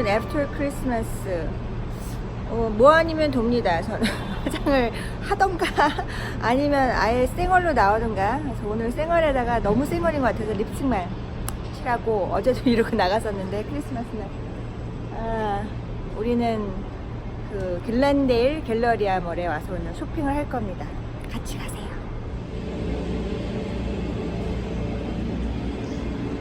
오늘은 애프터 크리스마스. 어, 뭐 아니면 돕니다. 저는 화장을 하던가 아니면 아예 생얼로 나오던가. 그래서 오늘 생얼에다가 너무 생얼인 것 같아서 립스틱만 칠하고 어제도 이러고 나갔었는데 크리스마스 날. 아, 우리는 그 글랜데일 갤러리아 몰에 와서 오늘 쇼핑을 할 겁니다. 같이 가세요.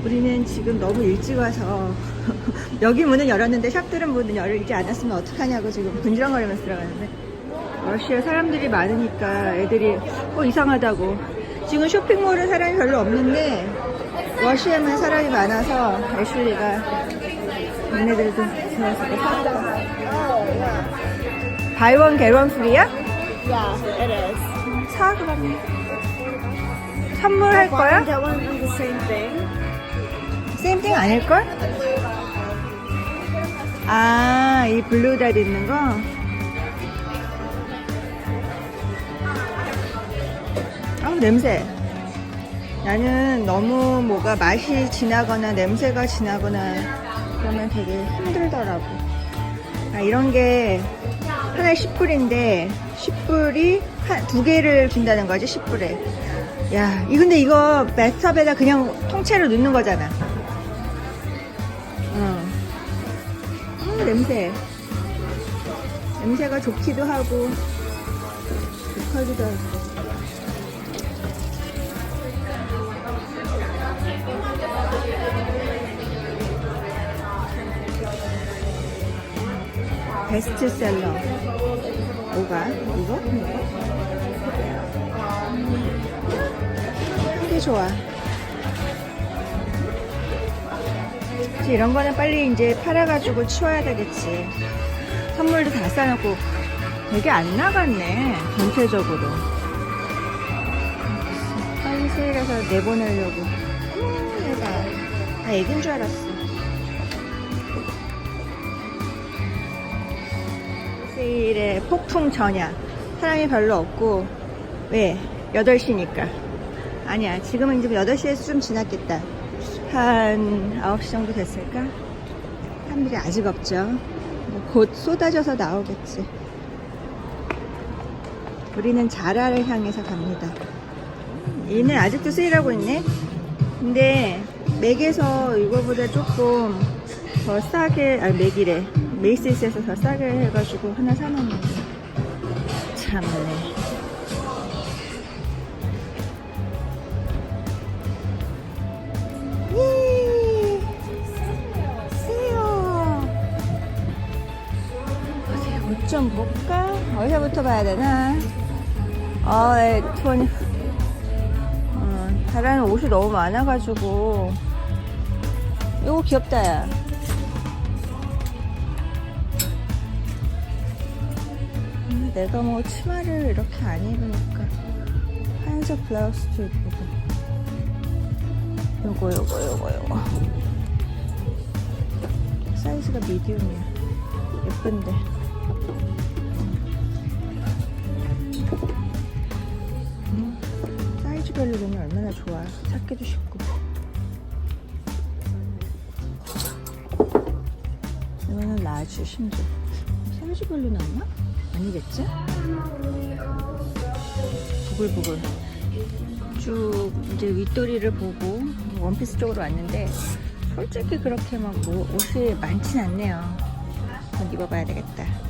우리는 지금 너무 일찍 와서 여기 문은 열었는데 샵들은 문은 열지 않았으면 어떡하냐고 지금 분주렁거리면서 들어가는데 러시아 사람들이 많으니까 애들이 어 이상하다고 지금 쇼핑몰은 사람이 별로 없는데 러시아만 사람이 많아서 애슐리가 얘네들도 들어서 샀다 바이원 겟원 프리야? Yeah, it is. 사 그럼 선물할 거야? That one is the same thing. 세임띵 아닐걸? 아, 이 블루 달 있는 거? 아, 냄새. 나는 너무 뭐가 맛이 진하거나 냄새가 진하거나 그러면 되게 힘들더라고. 아, 이런 게 하나에 10불인데 10불이 두 개를 준다는 거지, 10불에. 야, 이 근데 이거 매스업에다 그냥 통째로 넣는 거잖아. 냄새. 냄새가 좋기도 하고, 독하기도 하고. 베스트셀러. 뭐가? 이거? 되게 좋아. 그치, 이런 거는 빨리 이제 팔아가지고 치워야 되겠지. 선물도 다 싸놓고 되게 안 나갔네, 전체적으로. 빨리 세일해서 내보내려고. 어머, 얘가. 다 애긴 줄 알았어. 세일에 폭풍 전야. 사람이 별로 없고, 왜? 8시니까. 아니야, 지금은 이제 8시에서 좀 지났겠다. 한 9시 정도 됐을까? 사람들이 아직 없죠. 뭐곧 쏟아져서 나오겠지. 우리는 자라를 향해서 갑니다. 얘는 아직도 세일하고 있네? 근데 맥에서 이거보다 조금 더 싸게, 아니 맥이래. 메이시스에서 더 싸게 해가지고 하나 사놨는데. 참네. 좀 볼까? 어디서부터 봐야 되나? 어, 네, 톤. 어, 잘하는 옷이 너무 많아가지고. 이거 귀엽다, 야. 음, 내가 뭐 치마를 이렇게 안 입으니까. 하얀색 블라우스도 입고. 요거 요거 요거 요거 사이즈가 미디움이야 예쁜데 음, 사이즈별로 보면 얼마나 좋아 찾기도 쉽고 이거는 라지 심지어 사이즈별로 나오나? 아니겠지? 부글부글 쭉 이제 윗도리를 보고 원피스 쪽으로 왔는데 솔직히 그렇게 막 뭐 옷이 많진 않네요. 한번 입어봐야 되겠다.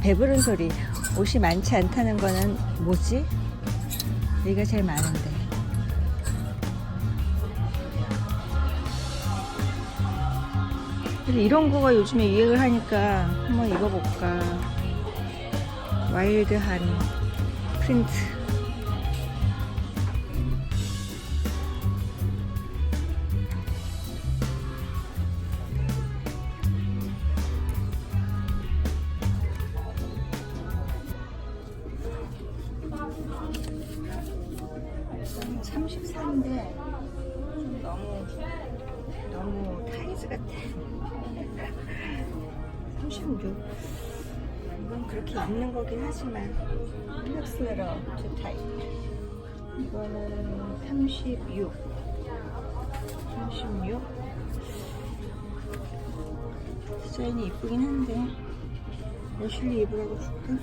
배부른 소리. 옷이 많지 않다는 거는 뭐지? 여기가 제일 많은데. 근데 이런 거가 요즘에 유행을 하니까 한번 입어볼까. 와일드한 프린트 이쁘긴 한데 애슐리 입으라고 줄까?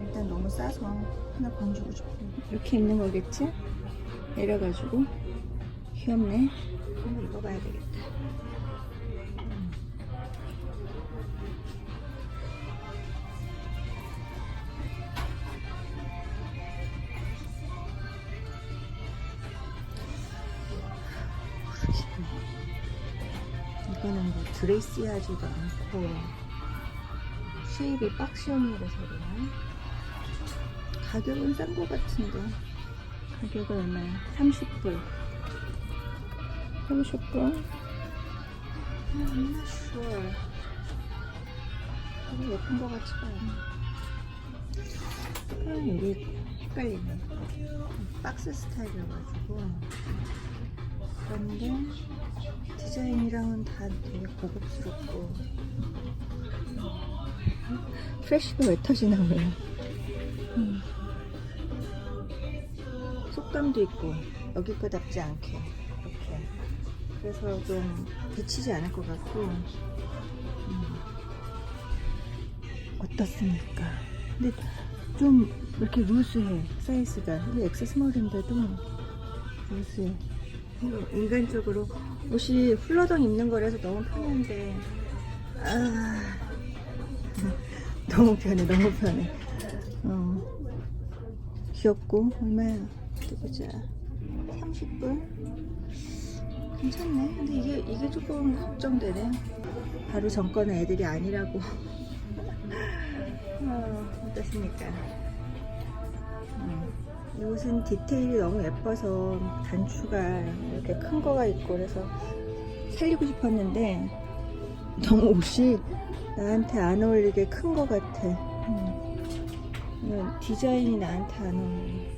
일단 너무 싸서 하나 건지고 싶어 이렇게 입는 거겠지? 내려가지고 귀엽네 한번 입어봐야 되겠다 드레시하지도 않고 쉐입이 박시온이라서 그러나 가격은 싼거 같은데 가격은 얼마야? 30불 30불? I'm not sure 이게 예쁜 거 같지가 않아 그럼 이게 헷갈리네 박스 스타일이어가지고 그런데 디자인이랑은 다 되게 고급스럽고 프레쉬가 왜 터지나 몰라 음. 속감도 있고 여기 거답지 않게 이렇게 그래서 좀 비치지 않을 것 같고 음. 어떻습니까? 근데 좀 이렇게 루스해 사이즈가 근데 엑세스몰인데도 루스해 인간적으로 옷이 훌러덩 입는 거라서 너무 편한데. 아 너무 편해 너무 편해. 어. 귀엽고 얼마야 보자. 30불? 괜찮네. 근데 이게 이게 조금 걱정되네. 바로 전 거는 애들이 아니라고. 어, 어떻습니까? 음. 이 옷은 디테일이 너무 예뻐서 단추가 이렇게 큰 거가 있고 그래서 살리고 싶었는데 너무 옷이 나한테 안 어울리게 큰 거 같아. 음. 디자인이 나한테 안 어울려.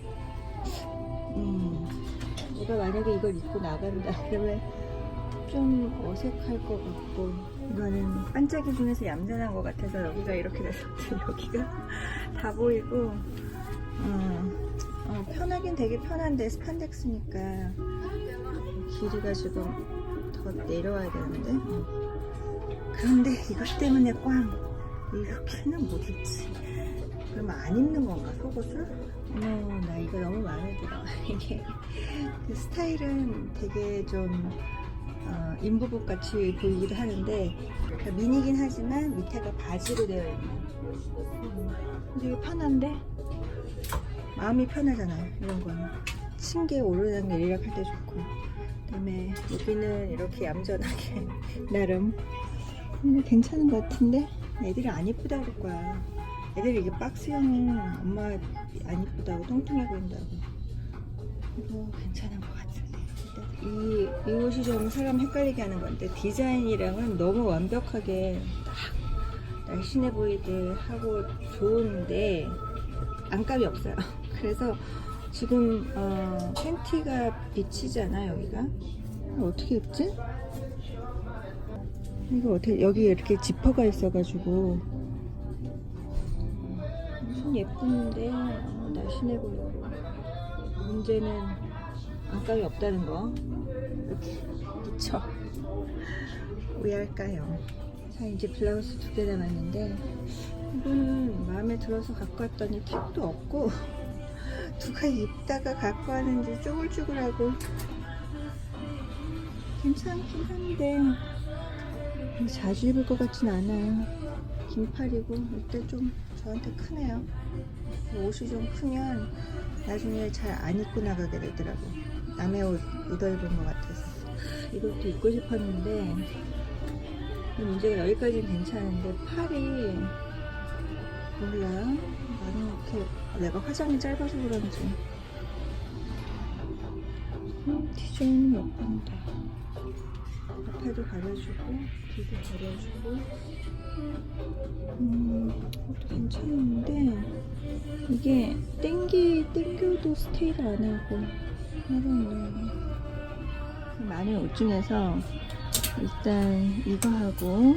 음. 내가 만약에 이걸 입고 나간다 그러면 좀 어색할 것 같고 이거는 반짝이 중에서 얌전한 것 같아서 여기가 이렇게 돼서 여기가 다 보이고 어, 어, 편하긴 되게 편한데 스판덱스니까 길이가 지금 더 내려와야 되는데? 그런데 이것 때문에 꽝! 이렇게는 못 입지. 그러면 안 입는 건가 속옷을? 어머 나 이거 너무 마음에 들어. 이게 그 스타일은 되게 좀 어, 인부복 같이 보이기도 하는데 그러니까 미니긴 하지만 밑에가 바지로 되어 있는. 음, 되게 편한데 마음이 편하잖아 이런 거는. 층계 오르락 내리락 할 때 좋고. 그다음에 여기는 이렇게 얌전하게 나름. 음, 괜찮은 것 같은데? 애들이 안 이쁘다 그럴 거야. 애들이 이게 박스형은 엄마 안 이쁘다고 뚱뚱해 보인다고. 이거 괜찮은 것 같은데. 이, 이 옷이 좀 사람 헷갈리게 하는 건데 디자인이랑은 너무 완벽하게 딱 날씬해 보이게 하고 좋은데 안감이 없어요. 그래서 지금 어, 팬티가 비치잖아 여기가. 어떻게 입지? 이거 어떻게 여기 이렇게 지퍼가 있어가지고. 무슨 예쁜데 어, 날씬해 보이고 문제는 안감이 없다는 거. 이렇게 미쳐 왜 할까요? 자 이제 블라우스 두 개 남았는데 이거는 마음에 들어서 갖고 왔더니 탭도 없고 누가 입다가 갖고 왔는지 쪼글쪼글하고. 괜찮긴 한데. 자주 입을 것 같진 않아요. 긴팔이고 일단 좀 저한테 크네요. 옷이 좀 크면 나중에 잘 안 입고 나가게 되더라고. 남의 옷 묻어 입은 것 같아서. 이것도 입고 싶었는데 문제가 여기까지는 괜찮은데 팔이. 몰라. 나는 이렇게 내가 화장이 짧아서 그런지. 음, 디자인이 예쁜데. 앞에도 가려주고, 뒤도 가려주고. 음, 이것도 괜찮은데, 이게 땡기, 땡겨도 스테이를 안 하고, 하루는. 많은 옷 중에서, 일단 이거 하고,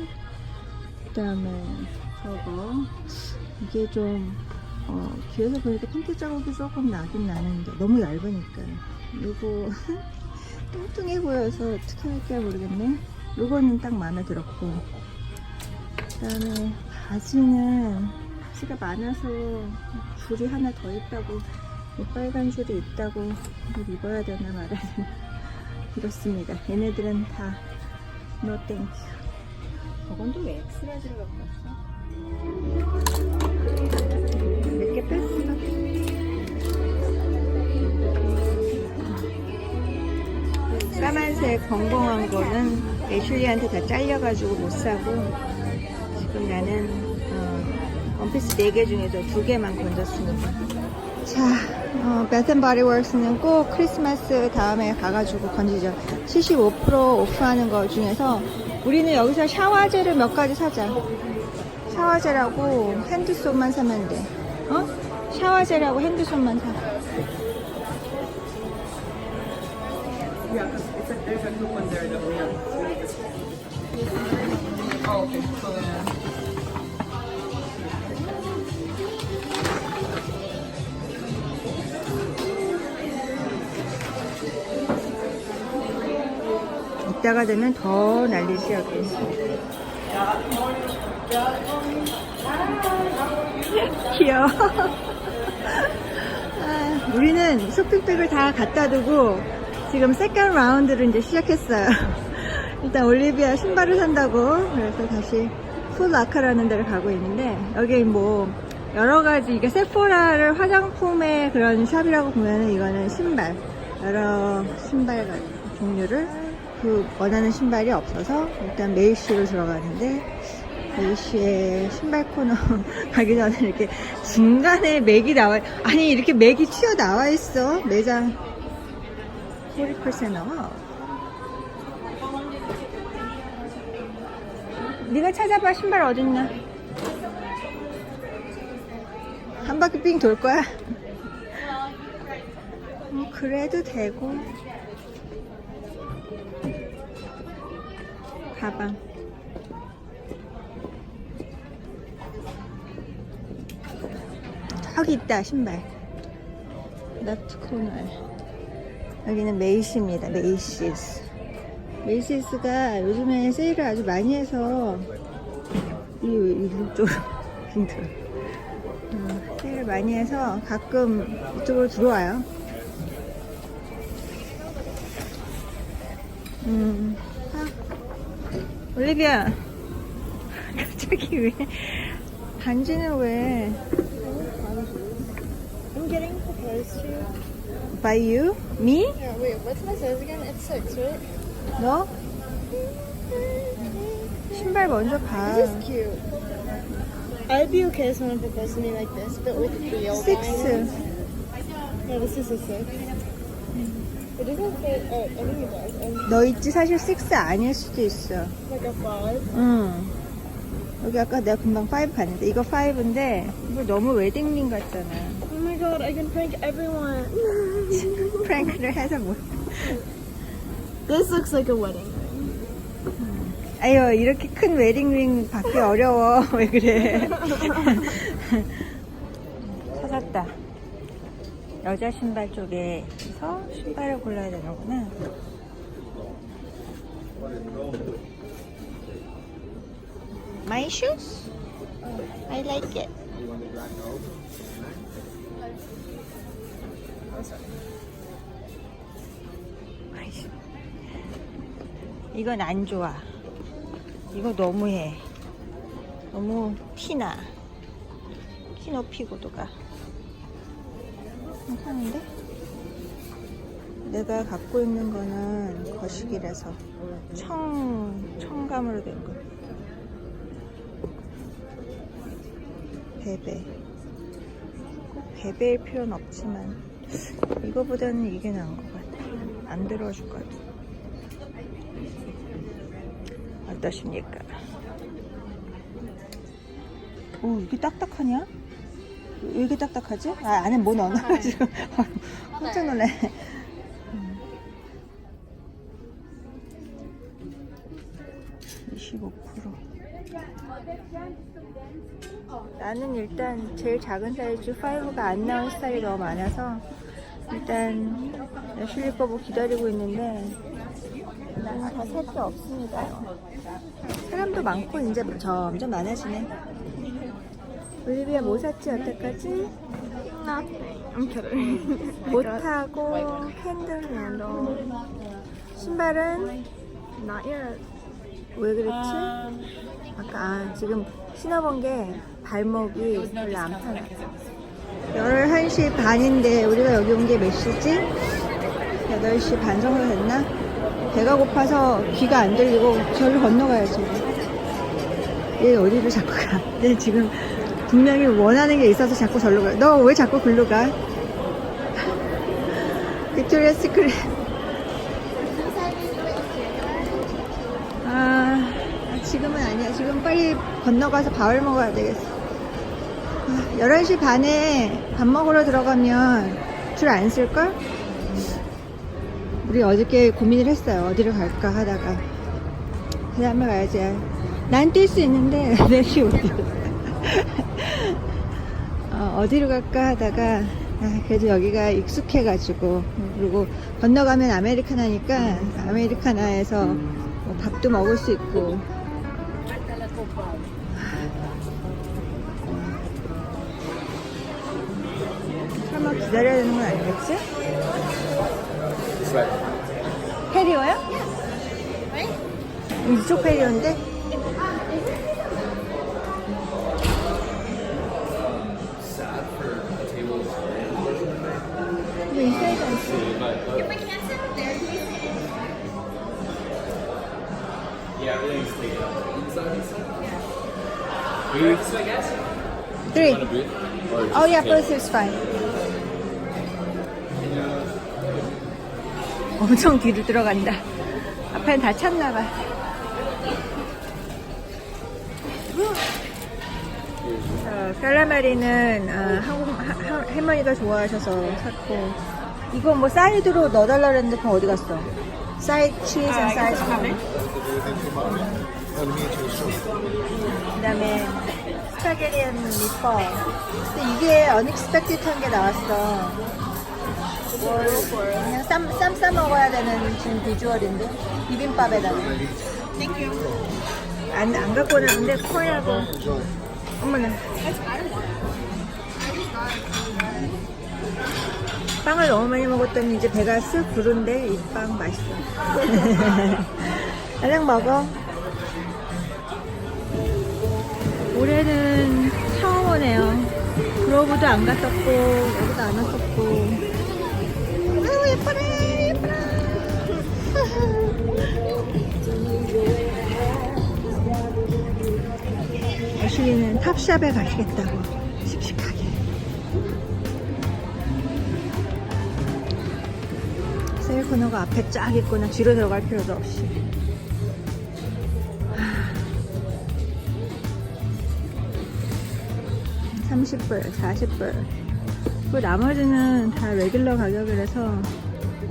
그 다음에 저거, 이게 좀 어, 뒤에서 보니까 핑크 자국이 조금 나긴 나는데 너무 얇으니까. 요거 뚱뚱해 보여서 어떻게 할지 모르겠네. 요거는 딱 마음에 들었고. 그 다음에 바지는 바지가 많아서 줄이 하나 더 있다고 이 빨간 줄이 있다고 이걸 입어야 되나 말아야 되나. 이렇습니다. 얘네들은 다 no thank you. 저건 또 왜 엑스라지를 갖고 왔어? 까만색 벙벙한 거는 애슐리한테 다 잘려가지고 못 사고 지금 나는 어, 원피스 4개 중에서 2개만 건졌습니다. 자, 어, 배트앤바디워크스는 꼭 크리스마스 다음에 가가지고 건지죠. 75% 오프하는 거 중에서 우리는 여기서 샤워젤을 몇 가지 사자. 샤워젤하고 핸드솜만 사면 돼. 어? 샤워젤하고 핸드솜만 사 이따가 되면 더 난리지 여기 귀여워. 아, 우리는 쇼핑백을 다 갖다 두고 지금 세컨 라운드를 이제 시작했어요. 일단 올리비아 신발을 산다고 그래서 다시 풀라카라는 데를 가고 있는데 여기 뭐 여러 가지 이게 세포라를 화장품의 그런 샵이라고 보면은 이거는 신발 여러 신발 종류를 그 원하는 신발이 없어서 일단 메이시로 들어가는데 메이시의 신발 코너 가기 전에 이렇게 중간에 맥이 나와 아니 이렇게 맥이 튀어 나와 있어. 매장 40% 넘어. 네가 찾아봐 신발 어딨나 한 바퀴 삥 돌 거야? 뭐 그래도 되고 가방 저기 있다 신발. 레프트 코너에 여기는 메이시입니다. 메이시스. 메이시스가 요즘에 세일을 아주 많이 해서 이 이쪽으로 빙들 음, 세일을 많이 해서 가끔 이쪽으로 들어와요. 음, 아, 올리비아 갑자기 왜 반지는 왜 I'm getting proposed to. by you? me? Yeah, wait, what's my size again? It's six, right? 너? 신발 먼저 봐 This is cute. I'd be okay if someone proposed to me like this, but with real Six. diamonds. No, this is a six. It doesn't fit. Oh, I think it does. 너 있지? 사실 6 아닐 수도 있어. 응. 여기 아까 내가 금방 5 봤는데 이거 5인데 이거 너무 웨딩링 같잖아. Oh my god, I can prank everyone. 프랭크를 해서 뭐. This looks like a wedding. ring. 아유 이렇게 큰 웨딩링 받기 어려워. 왜 그래? 찾았다. 여자 신발 쪽에서 신발을 골라야 되는구나 My shoes? I like it. 이건 안 좋아 이거 너무해. 너무 티나. 키 높이고도가. 괜찮은데? 내가 갖고 있는 거는 거식이라서 청, 청감으로 된 거. 베베. 꼭 베베일 필요는 없지만 이거보다는 이게 나은 것 같아. 안 들어줄 것 같아. 어떠십니까? 오, 이게 딱딱하냐? 왜 이렇게 딱딱하지? 아, 안에 뭐 넣어놔가지고. 깜짝 놀래. 나는 일단 제일 작은 사이즈 5가 안 나온 스타일이 너무 많아서 일단 애슐리 거 보고 기다리고 있는데 다살 게 없습니다. 사람도 많고 이제 점점 많아지네. 올리비아 뭐 샀지 여태까지? I'm kidding. 옷하고 캔들 멜로 신발은 Not yet. 왜 그랬지? 아까 아, 지금 신어본 게 발목이 별로 안 편해. 11시 반인데 우리가 여기 온 게 몇 시지? 8시 반 정도 됐나? 배가 고파서 귀가 안 들리고 저를 건너가야지. 얘 어디로 자꾸 가? 얘 지금 분명히 원하는 게 있어서 자꾸 절로 가. 너 왜 자꾸 글로 가? 빅토리아 시크릿. 지금은 아니야. 지금 빨리 건너가서 밥을 먹어야 되겠어. 아, 11시 반에 밥 먹으러 들어가면 줄 안 쓸걸? 우리 어저께 고민을 했어요. 어디로 갈까 하다가. 그 다음에 가야지. 난 뛸 수 있는데, 내시 어디 어, 어디로 갈까 하다가, 아, 그래도 여기가 익숙해가지고, 그리고 건너가면 아메리카나니까, 아메리카나에서 뭐 밥도 먹을 수 있고, 기다려야 되는 건 아니겠지? 페리어야? 이쪽 페리어인데? 이거 인사이드 않지? Yeah, everything's taken up. Inside, inside. Booths, I guess. Three. Want a booth? Or just Oh yeah, both is fine. 엄청 뒤로 들어간다. 앞에는 다 찼나봐. 어, 깔라마리는 어, 한국 하- 하- 할머니가 좋아하셔서 샀고 이거 뭐 사이드로 넣어달라 그랬는데 그럼 어디 갔어? 사이드 치즈 앤 사이드 그 다음에 스파게티 앤 미퍼 근데 이게 언익스펙티드한 게 나왔어 그냥 쌈, 쌈 싸 먹어야 되는 지금 비주얼인데? 비빔밥에다가 안, 안 갖고 오는데 코야고. 어머나. 빵을 너무 많이 먹었더니 이제 배가 쓱 부른데 이 빵 맛있어. 그냥 먹어. 올해는 처음 오네요. 그로브도 안 갔었고 여기도 안 왔었고 예뻐라 예뻐라 애슐리는 탑샵에 가시겠다고 씩씩하게. 세일 코너가 앞에 쫙 있구나 뒤로 들어갈 필요도 없이. 하. 30불 40불 그 나머지는 다 레귤러 가격이라서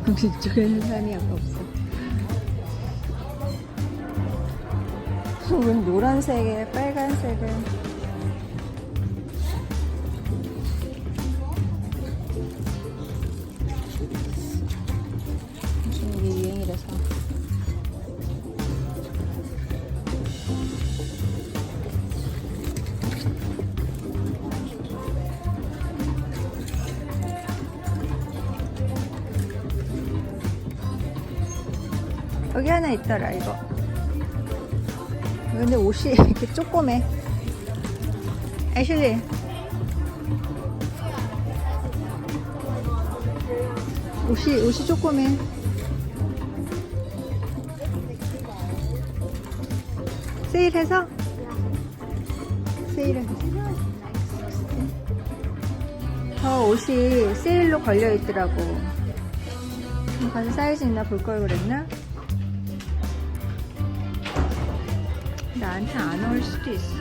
여기 이쪽에는 사람이 아까 없어. 이건 노란색에 빨간색에 있더라 이거 근데 옷이 이렇게 조그매. 애슐리. 옷이 옷이 조그매. 세일해서? 세일해서 저 옷이 세일로 걸려 있더라고. 가서 사이즈 있나 볼 걸 그랬나? 나한테 안 어울 수도 있어.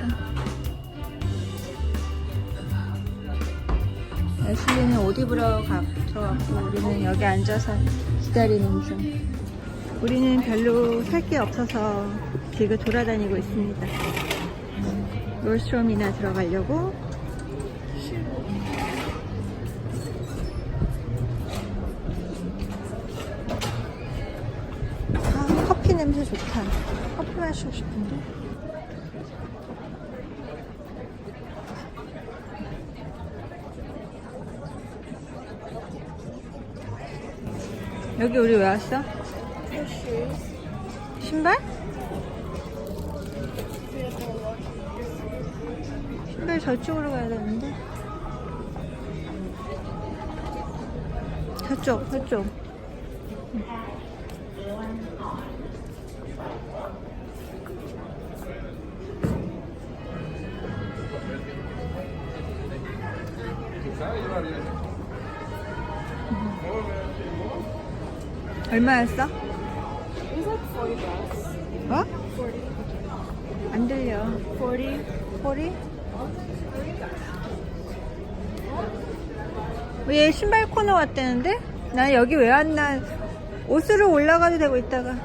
애슐리는 옷 입으러 가, 들어갔고, 우리는 여기 앉아서 기다리는 중. 우리는 별로 살 게 없어서 길고 돌아다니고 있습니다. 롤스트롬이나 들어가려고 아 커피 냄새 좋다 커피 마시고 싶은데 여기 우리 왜 왔어? 신발? 신발 저쪽으로 가야 되는데 저쪽 저쪽 얼마였어? It was like 40 bucks. 어? 40. 안 들려 40? 40? 얘 신발 코너 왔다는데? 나 여기 왜 왔나 옷으로 올라가도 되고 있다가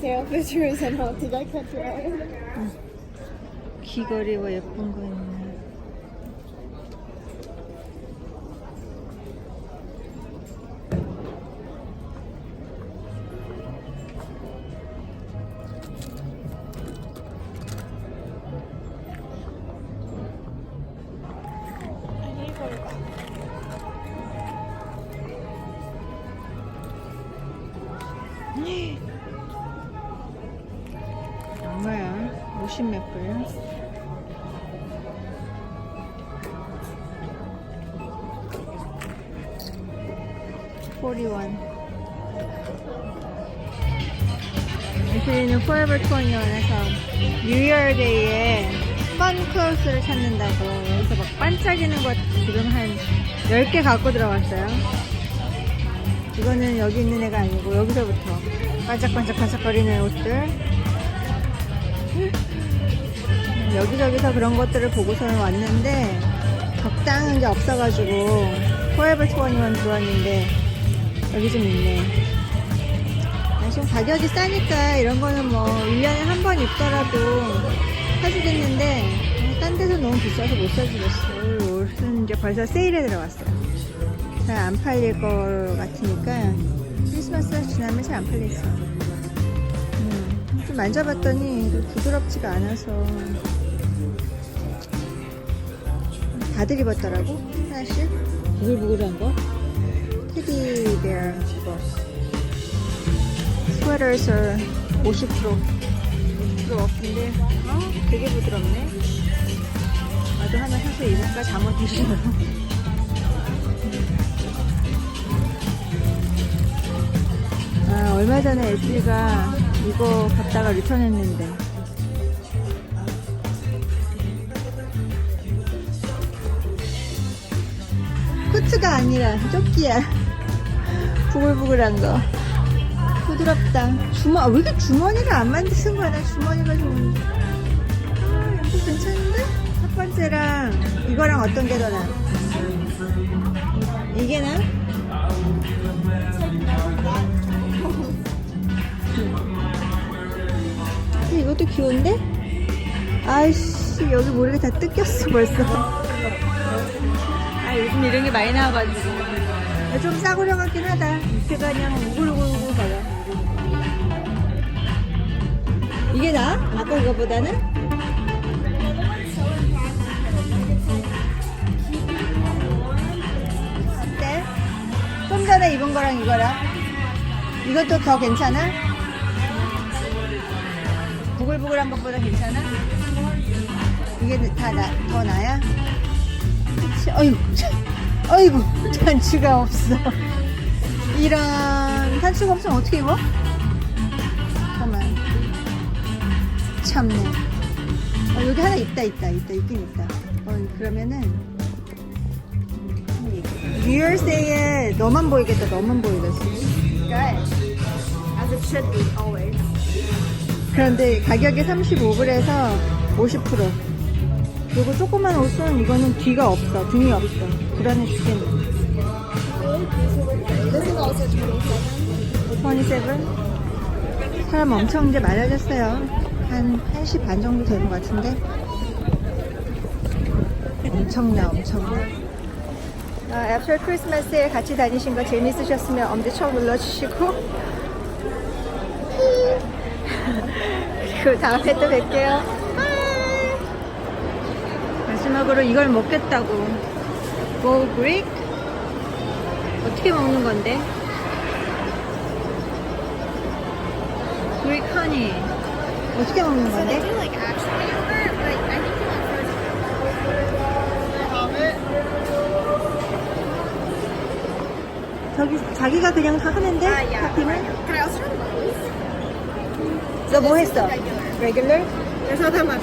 Sale pictures and all. Did I catch your eye? 귀걸이 뭐 예쁜 거 있나 10개 갖고 들어왔어요. 이거는 여기 있는 애가 아니고 여기서부터 반짝반짝반짝거리는 옷들. 여기저기서 그런 것들을 보고서는 왔는데 적당한 게 없어가지고 포에버 21 들어왔는데 여기 좀 있네. 아, 좀 가격이 싸니까 이런 거는 뭐 1년에 한 번 입더라도 사주겠는데 어, 딴 데서 너무 비싸서 못 사주겠어. 옷은 이제 벌써 세일에 들어갔어요. 잘 안 팔릴 것 같으니까 크리스마스가 지나면 잘 안 팔리겠어. 음, 좀 만져봤더니 또 부드럽지가 않아서 다들 입었더라고 하나씩. 부글부글한 거? 테디베어 이거. 스웨터에서 50% 50% 오프인데 아 되게 부드럽네 나도 하나 사서 입을까 잠옷 대신으로 아 얼마 전에 애플이가 이거 갖다가 리턴했는데. 코트가 아니라 조끼야. 부글부글한 거. 부드럽다. 주머 아, 왜 이렇게 주머니를 안 만드는 거야 나 주머니가 좋 이거랑 어떤 게 더 나아? 이게 나? 근데 이것도 귀여운데? 아이씨 여기 모르게 다 뜯겼어 벌써 아 요즘 이런 게 많이 나와가지고 좀 싸구려 같긴 하다 밑에가 그냥 우글우글우글 거려 이게 나? 아까 이거보다는? 좀 전에 입은 거랑 이거랑 이것도 더 괜찮아? 부글부글한 것보다 괜찮아? 이게 다 나, 더 나야? 어이구, 참, 어이구, 단추가 없어. 이런, 단추가 없으면 어떻게 입어? 잠깐만. 참네. 어, 여기 하나 있다, 있다, 있다, 있긴 있다. 어, 그러면은, 뉴얼세이에 너만 보이겠다, 너만 보이겠어. Good. As it should be, always. 그런데 가격이 35불에서 50%. 그리고 조그만 옷은 이거는 뒤가 없어. 등이 없어. 불안해 죽겠네. This is also 27. 27? 사람 엄청 이제 많아졌어요. 한 1시 반 정도 되는 것 같은데 엄청나 엄청나 아, 애플 크리스마스에 같이 다니신 거 재밌으셨으면 엄지척 눌러주시고 그리고 다음에 또 뵐게요. 마지막으로 이걸 먹겠다고 고 그릭 어떻게 먹는 건데? 그릭 허니 어떻게 먹는 건데? 자기가 그냥 다 하면 돼? Uh, yeah. 토핑을? Can I also try the rose? 너 뭐 했어? regular. Regular? There's not that much.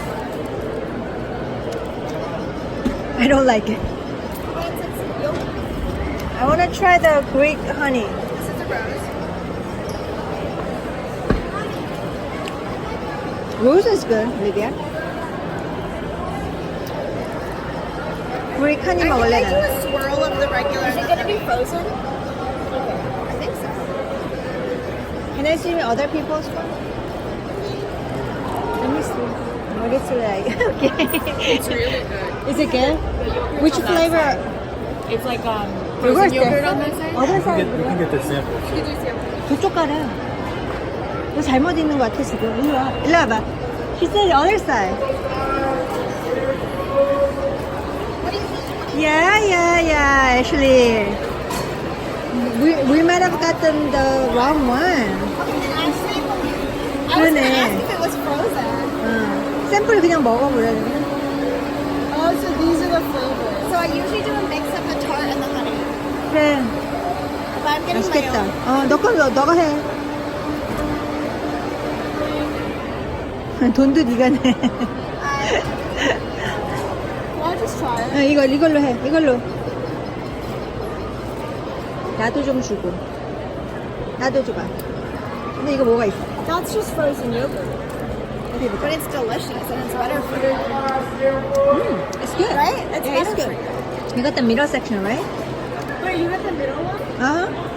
I don't like it. But it's, it's yogurt. I wanna try the Greek honey. This is a rose. Rose is good, Lydia. Greek honey I 먹을래 think I do 나. a swirl of the regular. Is it gonna be frozen? I see other people's one? Let me see. What is it like? okay. It's really good. Is it good? Which on that flavor? side. It's like um Yours frozen yogurt different? on that side. Other side. You can get the sample. You do sample. 저쪽 가라. 너 잘못 있는 것 같아 지금. 일로 와. 일로 와봐. She said other side. Yeah, yeah, yeah. Actually, we we might have gotten the wrong one. 그러네. it. 응. 샘플 그냥 먹어보려. Oh, so these are the flavors. So I usually do a mix of the tart and the honey. 그래. But I'm getting my 맛있겠다. own. 어, 너 거 너, 너가 해. 돈도 네가 내. Well, I'll just try it. 어, 이거 이걸로 해. 이걸로. 나도 좀 주고. 나도 줘봐. 근데 이거 뭐가 있어? That's just frozen yogurt. But it's delicious and it's better for you. Mm, it's good. Right? It's yeah, it's good. You got the middle section, right? Wait, you got the middle one? Uh huh.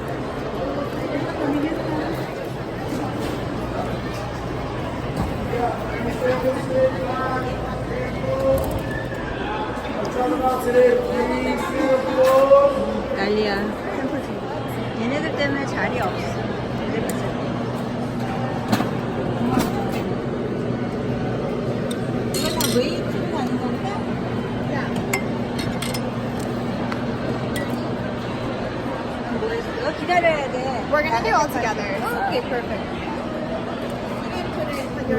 We're talking about today.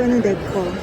이거는 내 거.